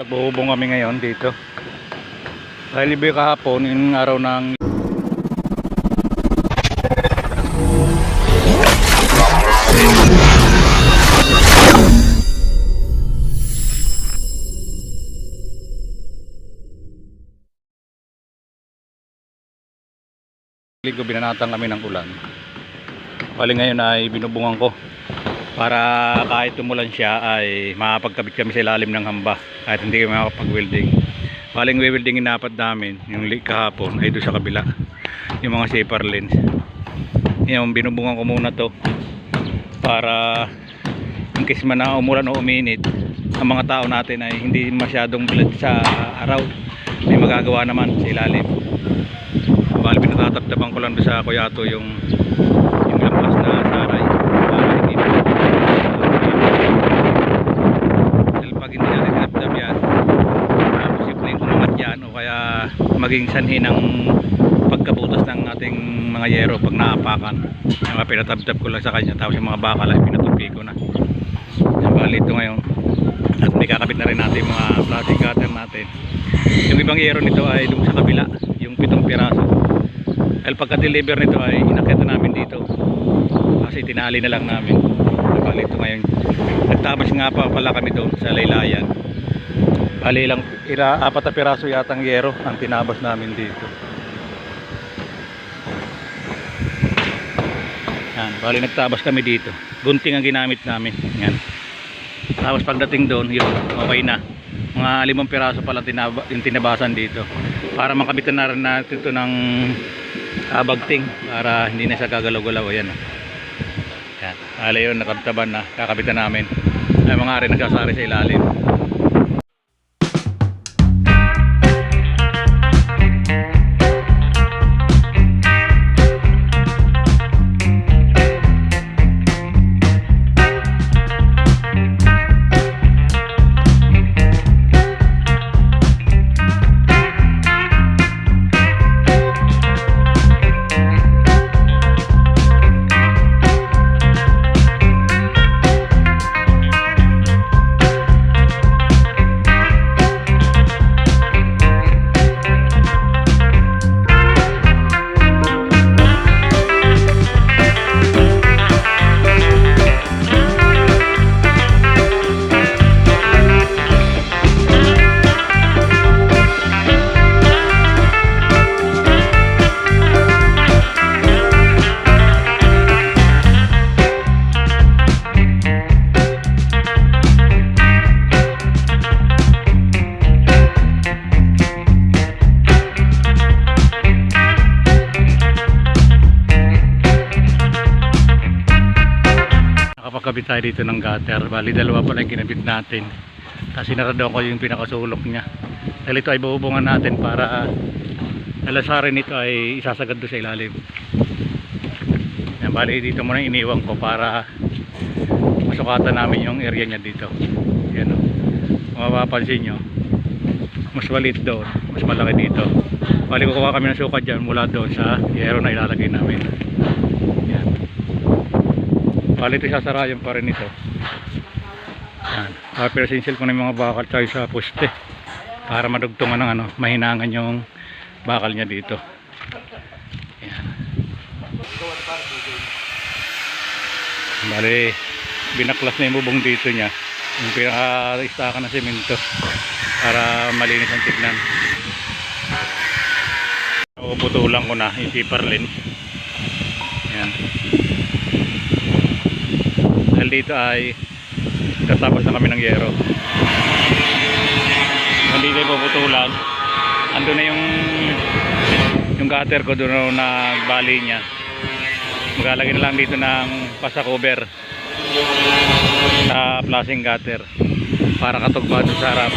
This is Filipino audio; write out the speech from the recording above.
Nagbuhubong kami ngayon dito. Dahil iba kahapon, yung araw ng linggo binanatan kami ng ulan. Bali ngayon ay binubungan ko para kahit tumulan siya ay makapagkabit kami sa ilalim ng hamba kahit hindi kami makapag-welding. Baling welding inapat namin yung kahapon ay doon sa kabila yung mga zipper lens. Yung binubungan ko muna to para in case man na umulan o uminit ang mga tao natin ay hindi masyadong blood sa araw may magagawa naman sa ilalim bali pinatatabtaban ko lang sa kuyato yung yung lampas na saray para hindi na dahil pag hindi natin tinabtab yan uh, posibleng umangat yan o kaya maging sanhi ng pagkabutas ng ating mga yero pag naapakan. Yung mga pinatabtab ko lang sa kanya tapos yung mga bakal ay pinatupi ko na. Yan, bali ito ngayon. At may kakabit na rin natin yung mga plastic cutter natin. Yung ibang yero nito ay dun sa kabila yung pitong piraso. Dahil pagka-deliver nito ay inakita namin dito. Kasi tinali na lang namin. Bali ito ngayon. Nagtabas nga pa pala kami doon sa laylayan bali lang ila, apat na piraso yatang yero ang tinabas namin dito. Yan bali nagtabas kami dito. Gunting ang ginamit namin. Yan. Tapos pagdating doon yun okay na. Mga limang piraso pala tinaba, yung tinabasan dito. Para makabitan na rin natin ito ng kabagting para hindi na siya gagalaw-galaw. Ayan o yan. Ala yun nakabtaban na kakabitan namin. Ay mga rin nagsasari sa ilalim nakapagkabit tayo dito ng gutter. Bali dalawa pala yung kinabit natin. Tapos sinarado ko yung pinakasulok niya. Dahil ito ay buhubungan natin para alasarin nito ay isasagad doon sa ilalim. Yan bali dito muna iniwan ko para masukatan namin yung area niya dito. Yan o kung mapapansin nyo mas maliit doon mas malaki dito. Bali kukuha kami ng sukat dyan mula doon sa yero na ilalagay namin. Yan bali ito sasarayan pa rin ito. Yan. Papersinsil ko na yung mga bakal tayo sa poste para madugtungan ng ano mahinangan yung bakal niya dito. Yan. Bali binaklas na yung bubong dito niya. Yung pinaka-istakan na semento para malinis ang tignan. Puputulan ko na yung zipper lens dito ay tatapos na kami ng yero. Hindi tayo puputulan. Ando na yung yung gutter ko doon na bali niya. Maglalagay na lang dito ng pasa cover sa flashing gutter para katugma doon sa harap